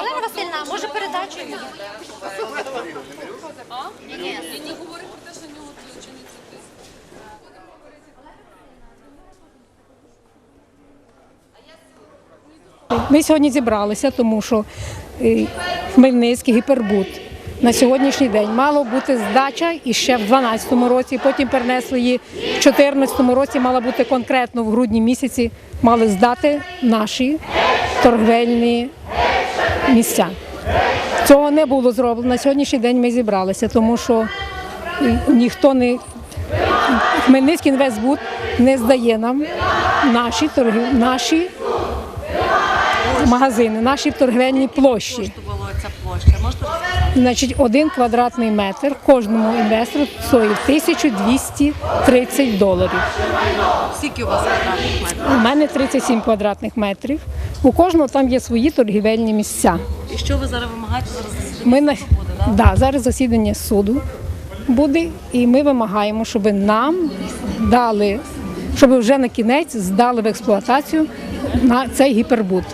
Олена Васильівна, може передачу йому? Ми сьогодні зібралися, тому що е, Хмельницький гіпербут на сьогоднішній день мало бути здача і ще в 2012 році. Потім перенесли її в 2014 році. Мала бути конкретно в грудні місяці. Мали здати наші торгівельні місця. Цього не було зроблено. На сьогоднішній день ми зібралися, тому що ніхто не Хмельницький інвестбуд не здає нам наші торги, наші магазини, наші торгівельні площі. Ця площа? Можете Значить, один квадратний метр кожному інвестору стоїть 1230 доларів. скільки у вас квадратних метрів? У мене 37 квадратних метрів. У кожного там є свої торгівельні місця. І що ви зараз вимагаєте зараз засідання Ми на суду буде, да? да, зараз засідання суду буде, і ми вимагаємо, щоб нам дали, щоб вже на кінець здали в експлуатацію на цей гіпербут.